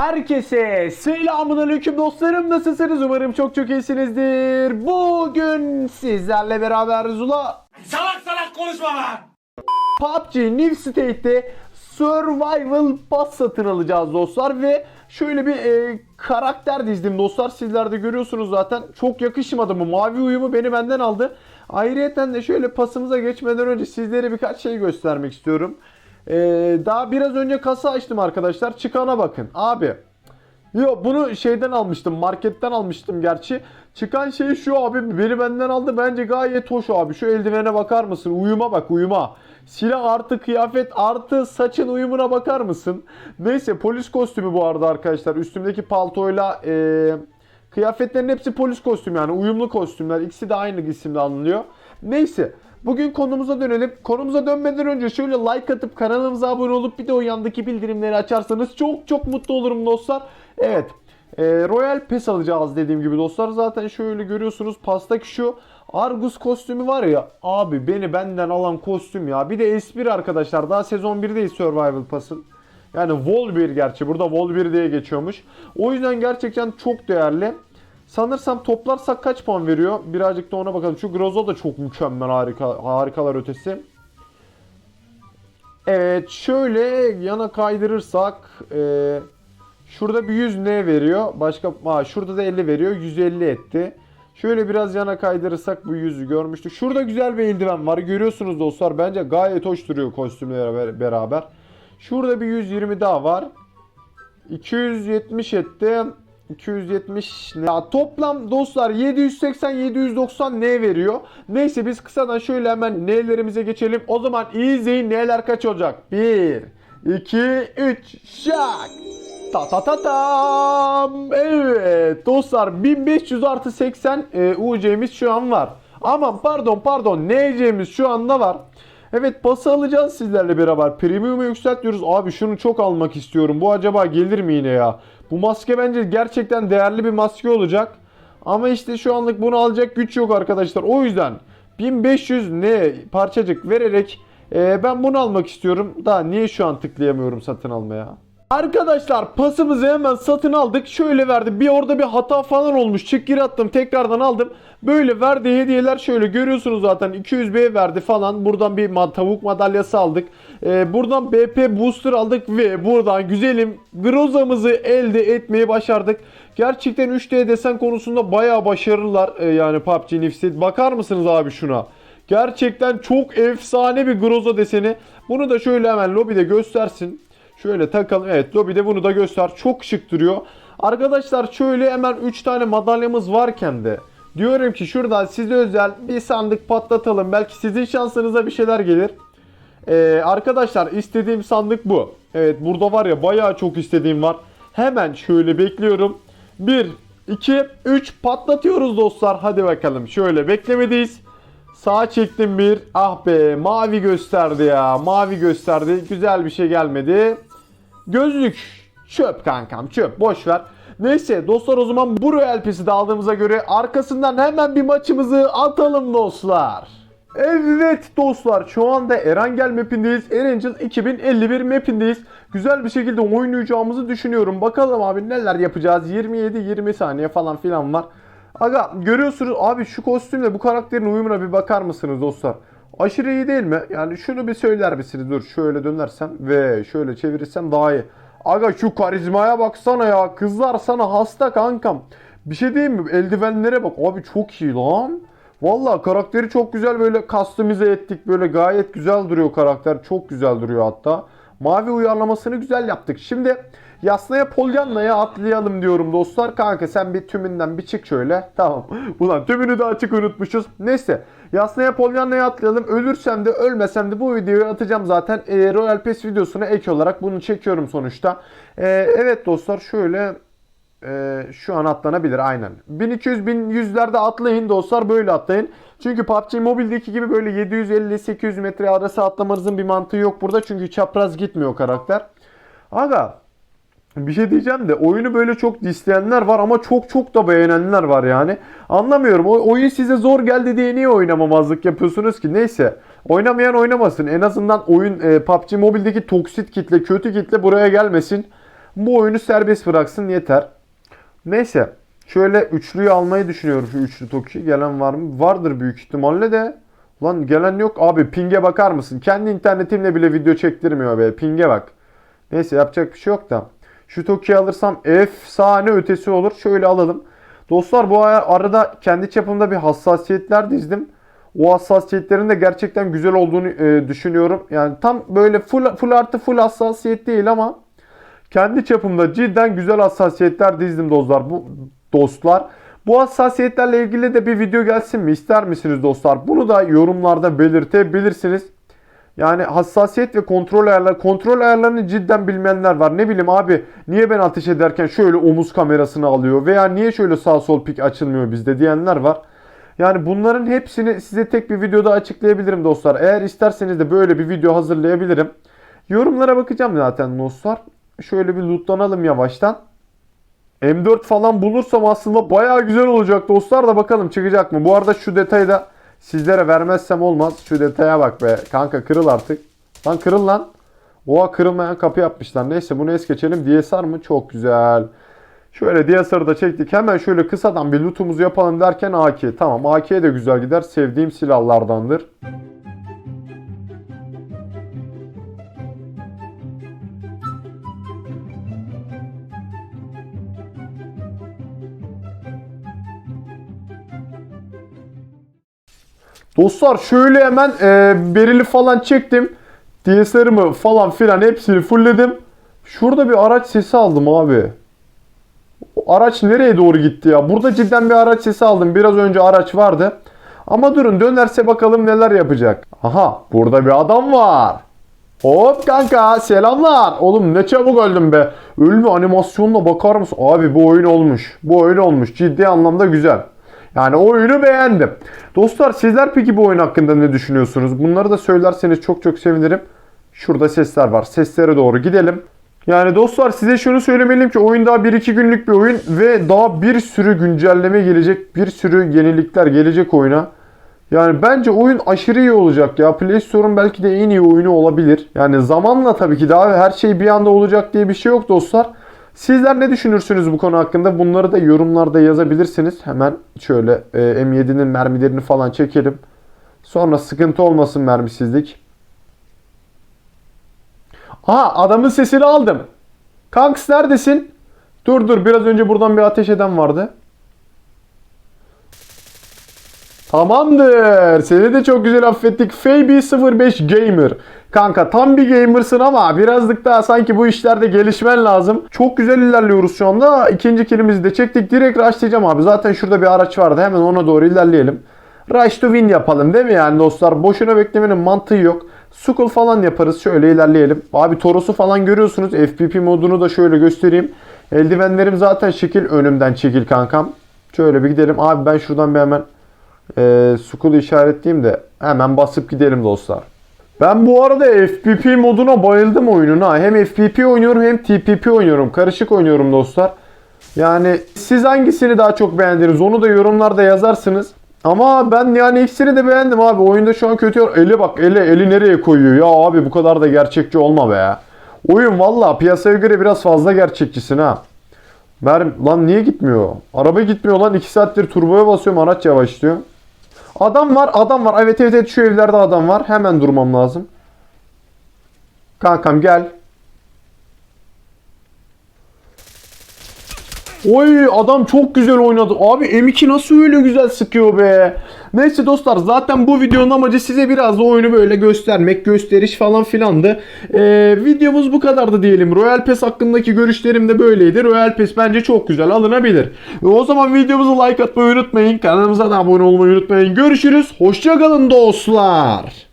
Herkese selamun aleyküm dostlarım nasılsınız umarım çok çok iyisinizdir. Bugün sizlerle beraber Zula Salak salak konuşma lan! PUBG New State'te Survival Pass satın alacağız dostlar ve şöyle bir e, karakter dizdim dostlar sizler de görüyorsunuz zaten çok yakışmadı bu mavi uyumu beni benden aldı. Ayrıyeten de şöyle pasımıza geçmeden önce sizlere birkaç şey göstermek istiyorum. E, daha biraz önce kasa açtım arkadaşlar çıkana bakın abi. Yo bunu şeyden almıştım marketten almıştım gerçi. Çıkan şey şu abi beni benden aldı bence gayet hoş abi. Şu eldivene bakar mısın? Uyuma bak uyuma. Silah artı kıyafet artı saçın uyumuna bakar mısın? Neyse polis kostümü bu arada arkadaşlar. Üstümdeki paltoyla eee kıyafetlerin hepsi polis kostümü yani uyumlu kostümler. İkisi de aynı isimde alınıyor. Neyse Bugün konumuza dönelim. Konumuza dönmeden önce şöyle like atıp kanalımıza abone olup bir de o yandaki bildirimleri açarsanız çok çok mutlu olurum dostlar. Evet. E, Royal Pass alacağız dediğim gibi dostlar. Zaten şöyle görüyorsunuz pastaki şu Argus kostümü var ya abi beni benden alan kostüm ya. Bir de S1 arkadaşlar daha sezon 1'deyiz Survival Pass'ın. Yani Vol 1 gerçi burada Vol 1 diye geçiyormuş. O yüzden gerçekten çok değerli. Sanırsam toplarsak kaç puan veriyor? Birazcık da ona bakalım. Şu Grozo da çok mükemmel harika harikalar ötesi. Evet şöyle yana kaydırırsak e, şurada bir 100 ne veriyor? Başka ha, şurada da 50 veriyor. 150 etti. Şöyle biraz yana kaydırırsak bu 100'ü görmüştük. Şurada güzel bir eldiven var. Görüyorsunuz dostlar. Bence gayet hoş duruyor kostümle beraber. Şurada bir 120 daha var. 270 etti. 270 ne? Toplam dostlar 780 790 ne veriyor? Neyse biz kısadan şöyle hemen nelerimize geçelim. O zaman iyi izleyin neler kaç olacak? 1 2 3 şak. Ta ta ta tam. Evet dostlar 1500 artı 80 e, UC'miz şu an var. Aman pardon pardon NC'miz şu anda var. Evet pası alacağız sizlerle beraber. Premium'u yükseltiyoruz. Abi şunu çok almak istiyorum. Bu acaba gelir mi yine ya? Bu maske bence gerçekten değerli bir maske olacak. Ama işte şu anlık bunu alacak güç yok arkadaşlar. O yüzden 1500 ne parçacık vererek e, ben bunu almak istiyorum. Daha niye şu an tıklayamıyorum satın almaya? Arkadaşlar pasımızı hemen satın aldık. Şöyle verdi. Bir orada bir hata falan olmuş. Çık gir attım. Tekrardan aldım. Böyle verdiği hediyeler şöyle görüyorsunuz zaten. 200B verdi falan. Buradan bir tavuk madalyası aldık. Ee, buradan BP booster aldık ve buradan güzelim Groza'mızı elde etmeyi başardık. Gerçekten 3D desen konusunda bayağı başarılılar ee, yani PUBG Nifsit. Bakar mısınız abi şuna? Gerçekten çok efsane bir Groza deseni. Bunu da şöyle hemen lobide göstersin. Şöyle takalım. Evet lobide bunu da göster. Çok şık duruyor. Arkadaşlar şöyle hemen 3 tane madalyamız varken de diyorum ki şuradan size özel bir sandık patlatalım. Belki sizin şansınıza bir şeyler gelir. Ee, arkadaşlar istediğim sandık bu. Evet burada var ya bayağı çok istediğim var. Hemen şöyle bekliyorum. 1, 2, 3 patlatıyoruz dostlar. Hadi bakalım. Şöyle beklemedeyiz. Sağa çektim bir. Ah be mavi gösterdi ya. Mavi gösterdi. Güzel bir şey gelmedi. Gözlük. Çöp kankam çöp. Boş ver. Neyse dostlar o zaman bu Royal Pass'i de aldığımıza göre arkasından hemen bir maçımızı atalım dostlar. Evet dostlar şu anda Erangel mapindeyiz. Erangel 2051 mapindeyiz. Güzel bir şekilde oynayacağımızı düşünüyorum. Bakalım abi neler yapacağız. 27-20 saniye falan filan var. Aga görüyorsunuz abi şu kostümle bu karakterin uyumuna bir bakar mısınız dostlar? Aşırı iyi değil mi? Yani şunu bir söyler misiniz? Dur şöyle dönersem ve şöyle çevirirsem daha iyi. Aga şu karizmaya baksana ya. Kızlar sana hasta kankam. Bir şey diyeyim mi? Eldivenlere bak. Abi çok iyi lan. Valla karakteri çok güzel böyle kastomize ettik. Böyle gayet güzel duruyor karakter. Çok güzel duruyor hatta. Mavi uyarlamasını güzel yaptık. Şimdi Yasnaya Polyanla'ya atlayalım diyorum dostlar. Kanka sen bir tümünden bir çık şöyle. Tamam. Ulan tümünü de açık unutmuşuz. Neyse. Yasnaya Polyanla'ya atlayalım. Ölürsem de ölmesem de bu videoyu atacağım zaten. E, Royal Pass videosuna ek olarak bunu çekiyorum sonuçta. E, evet dostlar şöyle e, şu an atlanabilir aynen. 1200-1100'lerde atlayın dostlar böyle atlayın. Çünkü PUBG Mobile'deki gibi böyle 750-800 metre arası atlamanızın bir mantığı yok burada. Çünkü çapraz gitmiyor karakter. Aga bir şey diyeceğim de oyunu böyle çok disleyenler var ama çok çok da beğenenler var yani. Anlamıyorum. O oyun size zor geldi diye niye oynamamazlık yapıyorsunuz ki? Neyse. Oynamayan oynamasın. En azından oyun e, PUBG Mobile'deki toksit kitle, kötü kitle buraya gelmesin. Bu oyunu serbest bıraksın yeter. Neyse. Şöyle üçlüyü almayı düşünüyorum şu üçlü Toki. Gelen var mı? Vardır büyük ihtimalle de. Lan gelen yok. Abi ping'e bakar mısın? Kendi internetimle bile video çektirmiyor be. Ping'e bak. Neyse yapacak bir şey yok da. Şu Toki'yi alırsam efsane ötesi olur. Şöyle alalım. Dostlar bu arada kendi çapımda bir hassasiyetler dizdim. O hassasiyetlerin de gerçekten güzel olduğunu e, düşünüyorum. Yani tam böyle full, full artı full hassasiyet değil ama kendi çapımda cidden güzel hassasiyetler dizdim dostlar. Bu dostlar. Bu hassasiyetlerle ilgili de bir video gelsin mi? İster misiniz dostlar? Bunu da yorumlarda belirtebilirsiniz. Yani hassasiyet ve kontrol ayarları. Kontrol ayarlarını cidden bilmeyenler var. Ne bileyim abi niye ben ateş ederken şöyle omuz kamerasını alıyor veya niye şöyle sağ sol pik açılmıyor bizde diyenler var. Yani bunların hepsini size tek bir videoda açıklayabilirim dostlar. Eğer isterseniz de böyle bir video hazırlayabilirim. Yorumlara bakacağım zaten dostlar. Şöyle bir lootlanalım yavaştan. M4 falan bulursam aslında bayağı güzel olacak dostlar da bakalım çıkacak mı? Bu arada şu detayı da sizlere vermezsem olmaz. Şu detaya bak be. Kanka kırıl artık. Lan kırıl lan. Oha kırılmayan kapı yapmışlar. Neyse bunu es geçelim. DSR mı? Çok güzel. Şöyle DSR'ı da çektik. Hemen şöyle kısadan bir lootumuzu yapalım derken AK. Tamam AK de güzel gider. Sevdiğim silahlardandır. Dostlar şöyle hemen e, berili falan çektim. DSR'ımı falan filan hepsini fullledim. Şurada bir araç sesi aldım abi. O araç nereye doğru gitti ya? Burada cidden bir araç sesi aldım. Biraz önce araç vardı. Ama durun dönerse bakalım neler yapacak. Aha burada bir adam var. Hop kanka selamlar. Oğlum ne çabuk öldüm be. Ölme animasyonuna bakar mısın? Abi bu oyun olmuş. Bu oyun olmuş. Ciddi anlamda güzel. Yani oyunu beğendim. Dostlar sizler peki bu oyun hakkında ne düşünüyorsunuz? Bunları da söylerseniz çok çok sevinirim. Şurada sesler var. Seslere doğru gidelim. Yani dostlar size şunu söylemeliyim ki oyun daha 1-2 günlük bir oyun ve daha bir sürü güncelleme gelecek. Bir sürü yenilikler gelecek oyuna. Yani bence oyun aşırı iyi olacak ya. Play Store'un belki de en iyi oyunu olabilir. Yani zamanla tabii ki daha her şey bir anda olacak diye bir şey yok dostlar. Sizler ne düşünürsünüz bu konu hakkında? Bunları da yorumlarda yazabilirsiniz. Hemen şöyle e, M7'nin mermilerini falan çekelim. Sonra sıkıntı olmasın mermisizlik. Aha adamın sesini aldım. Kanks neredesin? Dur dur biraz önce buradan bir ateş eden vardı. Tamamdır. Seni de çok güzel affettik. Fabi05 Gamer. Kanka tam bir gamersın ama birazcık daha sanki bu işlerde gelişmen lazım. Çok güzel ilerliyoruz şu anda. İkinci kilimizi de çektik. Direkt rushlayacağım abi. Zaten şurada bir araç vardı. Hemen ona doğru ilerleyelim. Rush to win yapalım değil mi yani dostlar? Boşuna beklemenin mantığı yok. Skull falan yaparız. Şöyle ilerleyelim. Abi Toros'u falan görüyorsunuz. FPP modunu da şöyle göstereyim. Eldivenlerim zaten şekil. Önümden çekil kankam. Şöyle bir gidelim. Abi ben şuradan bir hemen e, Skull'u işaretleyeyim de hemen basıp gidelim dostlar. Ben bu arada FPP moduna bayıldım oyununa. Hem FPP oynuyorum hem TPP oynuyorum. Karışık oynuyorum dostlar. Yani siz hangisini daha çok beğendiniz onu da yorumlarda yazarsınız. Ama ben yani ikisini de beğendim abi. Oyunda şu an kötü. Eli bak eli, eli nereye koyuyor ya abi bu kadar da gerçekçi olma be. Oyun valla piyasaya göre biraz fazla gerçekçisin ha. Mer lan niye gitmiyor? Araba gitmiyor lan 2 saattir turboya basıyorum araç yavaşlıyor. Adam var adam var. Evet evet evet şu evlerde adam var. Hemen durmam lazım. Kankam gel. Oy adam çok güzel oynadı. Abi M2 nasıl öyle güzel sıkıyor be. Neyse dostlar zaten bu videonun amacı size biraz da oyunu böyle göstermek, gösteriş falan filandı. Ee, videomuz bu kadardı diyelim. Royal Pass hakkındaki görüşlerim de böyleydi. Royal Pass bence çok güzel alınabilir. E, o zaman videomuzu like atmayı unutmayın. Kanalımıza da abone olmayı unutmayın. Görüşürüz. Hoşçakalın dostlar.